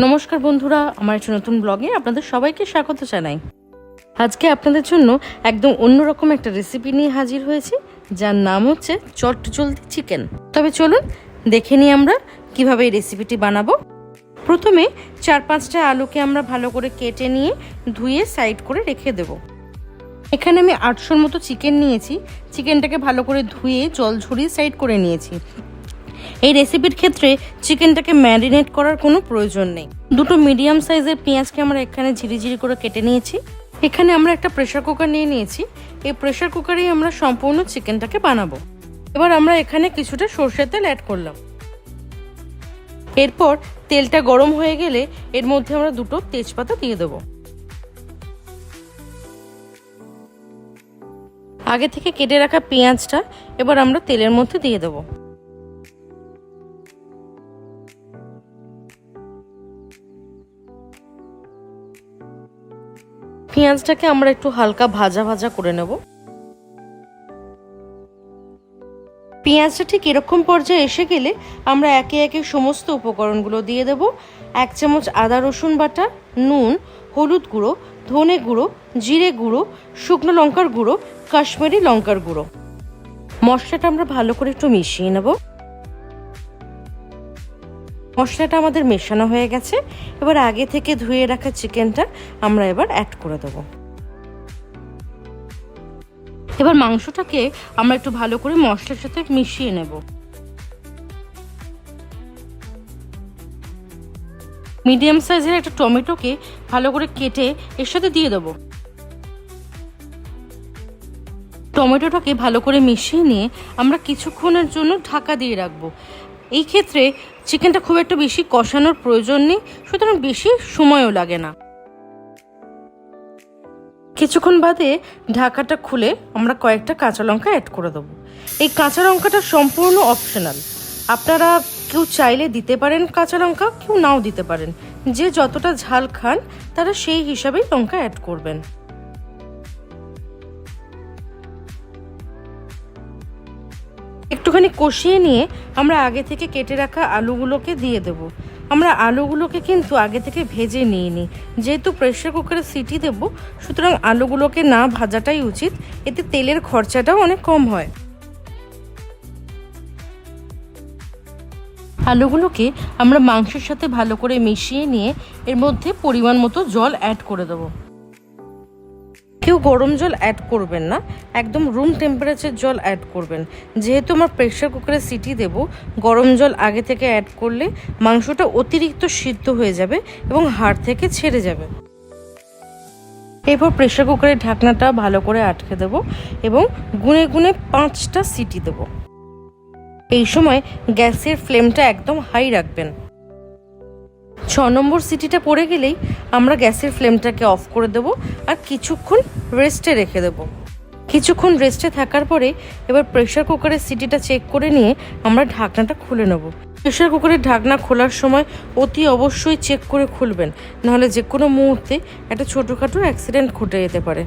নমস্কার বন্ধুরা, আমার একটি নতুন ব্লগে আপনাদের সবাইকে স্বাগত জানাই। আজকে আপনাদের জন্য একদম অন্যরকম একটা রেসিপি নিয়ে হাজির হয়েছি, যার নাম হচ্ছে চট জলদি চিকেন তবে চলুন, দেখে নিই আমরা কীভাবে এই রেসিপিটি বানাবো। প্রথমে চার পাঁচটা আলুকে আমরা ভালো করে কেটে নিয়ে ধুয়ে সাইড করে রেখে দেব। এখানে আমি আটশোর মতো চিকেন নিয়েছি। চিকেনটাকে ভালো করে ধুয়ে জল ঝরিয়ে সাইড করে নিয়েছি। এই রেসিপির ক্ষেত্রে চিকেনটাকে ম্যারিনেট করার কোনো প্রয়োজন নেই। দুটো মিডিয়াম সাইজের পেঁয়াজকে আমরা এখানে ঝিরিঝিরি করে কেটে নিয়েছি। এখানে আমরা একটা প্রেশার কুকার নিয়ে নিয়েছি। এই প্রেশার কুকারেই আমরা সম্পূর্ণ চিকেনটাকে বানাবো। এবার আমরা এখানে কিছুটা সর্ষের তেল অ্যাড করলাম। এরপর তেলটা গরম হয়ে গেলে এর মধ্যে আমরা দুটো তেজপাতা দিয়ে দেবো। আগে থেকে কেটে রাখা পেঁয়াজটা এবার আমরা তেলের মধ্যে দিয়ে দেবো। পেঁয়াজটাকে আমরা একটু হালকা ভাজা ভাজা করে নেব। পেঁয়াজটা ঠিক এরকম পর্যায়ে এসে গেলে আমরা একে একে সমস্ত উপকরণগুলো দিয়ে দেব। এক চামচ আদা, রসুন বাটা, নুন, হলুদ গুঁড়ো, ধনে গুঁড়ো, জিরে গুঁড়ো, শুকনো লঙ্কার গুঁড়ো, কাশ্মীরি লঙ্কার গুঁড়ো। মশলাটা আমরা ভালো করে একটু মিশিয়ে নেব। মশলাটা আমাদের মেশানো হয়ে গেছে। এবার আগে থেকে ধুয়ে রাখা চিকেনটা আমরা এবার অ্যাড করে দেবো। এবার মাংসটাকে আমরা একটু ভালো করে মশলার সাথে মিশিয়ে নেব। মিডিয়াম সাইজের একটা টমেটোকে ভালো করে কেটে এর সাথে দিয়ে দেবো। টমেটোটাকে ভালো করে মিশিয়ে নিয়ে আমরা কিছুক্ষণের জন্য ঢাকা দিয়ে রাখব। এই ক্ষেত্রে চিকেনটা খুব একটা বেশি কষানোর প্রয়োজন নেই, সুতরাং বেশি সময়ও লাগে না। কিছুক্ষণ বাদে ঢাকাটা খুলে আমরা কয়েকটা কাঁচা লঙ্কা অ্যাড করে দেবো। এই কাঁচা লঙ্কাটা সম্পূর্ণ অপশনাল আপনারা কেউ চাইলে দিতে পারেন কাঁচা লঙ্কা, কেউ নাও দিতে পারেন। যে যতটা ঝাল খান, তারা সেই হিসাবেই লঙ্কা অ্যাড করবেন। একটুখানি কষিয়ে নিয়ে আমরা আগে থেকে কেটে রাখা আলুগুলোকে দিয়ে দেব। আমরা আলুগুলোকে কিন্তু আগে থেকে ভেজে নিয়ে নিই যেহেতু প্রেশার কুকারে সিটি দেব, সুতরাং আলুগুলোকে না ভাজাটাই উচিত। এতে তেলের খরচাটাও অনেক কম হয়। আলুগুলোকে আমরা মাংসের সাথে ভালো করে মিশিয়ে নিয়ে এর মধ্যে পরিমাণ মতো জল অ্যাড করে দেবো। কেউ গরম জল অ্যাড করবেন না। একদম রুম টেম্পারেচার জল অ্যাড করবেন। যেহেতু আমার প্রেশার কুকারে সিটি দেব, গরম জল আগে থেকে অ্যাড করলে মাংসটা অতিরিক্ত সিদ্ধ হয়ে যাবে এবং হাড় থেকে ছেড়ে যাবে। এরপর প্রেশার কুকারের ঢাকনাটা ভালো করে আটকে দেব এবং গুনে গুনে পাঁচটা সিটি দেব। এই সময় গ্যাসের ফ্লেমটা একদম হাই রাখবেন। ছ নম্বর সিটিটা পড়ে গেলেই আমরা গ্যাসের ফ্লেমটাকে অফ করে দেব আর কিছুক্ষণ রেস্টে রেখে দেব। কিছুক্ষণ রেস্টে থাকার পরে এবার প্রেশার কুকারের সিটিটা চেক করে নিয়ে আমরা ঢাকনাটা খুলে নেব। প্রেশার কুকারের ঢাকনা খোলার সময় অতি অবশ্যই চেক করে খুলবেন, নাহলে যে কোনো মুহূর্তে একটা ছোটোখাটো অ্যাক্সিডেন্ট ঘটে যেতে পারে।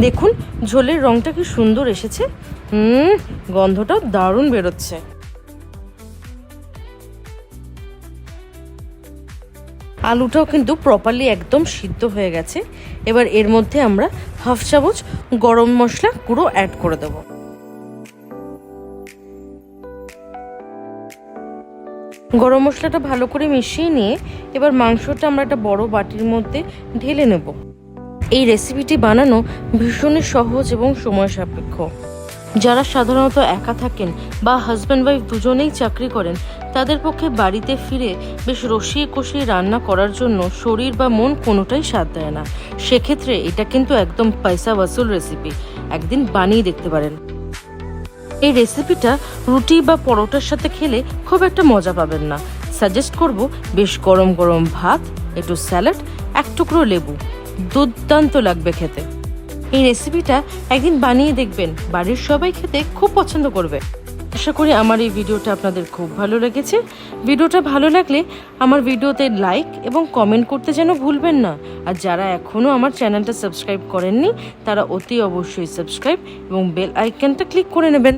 দেখুন, ঝোলের রংটা কি সুন্দর এসেছে। হুম, গন্ধটাও দারুণ বেরোচ্ছে। আলুটাও কিন্তু প্রপারলি একদম সিদ্ধ হয়ে গেছে। এবার এর মধ্যে আমরা হাফ চামচ গরম মশলা গুঁড়ো অ্যাড করে দেব। গরম মশলাটা ভালো করে মিশিয়ে নিয়ে এবার মাংসটা আমরা একটা বড় বাটির মধ্যে ঢেলে নেব। এই রেসিপিটি বানানো ভীষণই সহজ এবং সময় সাপেক্ষ। যারা সাধারণত একা থাকেন বা হাজব্যান্ড ওয়াইফ দুজনেই চাকরি করেন তাদের পক্ষে বাড়িতে ফিরে বেশ রসিয়ে কষিয়ে রান্না করার জন্য শরীর বা মন কোনোটাই সাথ দেয় না। সেক্ষেত্রে এটা কিন্তু একদম পয়সা ওয়াসুল রেসিপি একদিন বানিয়ে দেখতে পারেন। এই রেসিপিটা রুটি বা পরোটার সাথে খেলে খুব একটা মজা পাবেন না। সাজেস্ট করব বেশ গরম গরম ভাত, একটু স্যালাড এক টুকরো লেবু। দুর্দান্ত লাগবে খেতে। এই রেসিপিটা একদিন বানিয়ে দেখবেন। বাড়ির সবাই খেতে খুব পছন্দ করবে। আশা করি আমার এই ভিডিওটা আপনাদের খুব ভালো লেগেছে। ভিডিওটা ভালো লাগলে আমার ভিডিওতে লাইক এবং কমেন্ট করতে যেন ভুলবেন না। আর যারা এখনও আমার চ্যানেলটা সাবস্ক্রাইব করেননি, তারা অতি অবশ্যই সাবস্ক্রাইব এবং বেল আইকনটা ক্লিক করে নেবেন।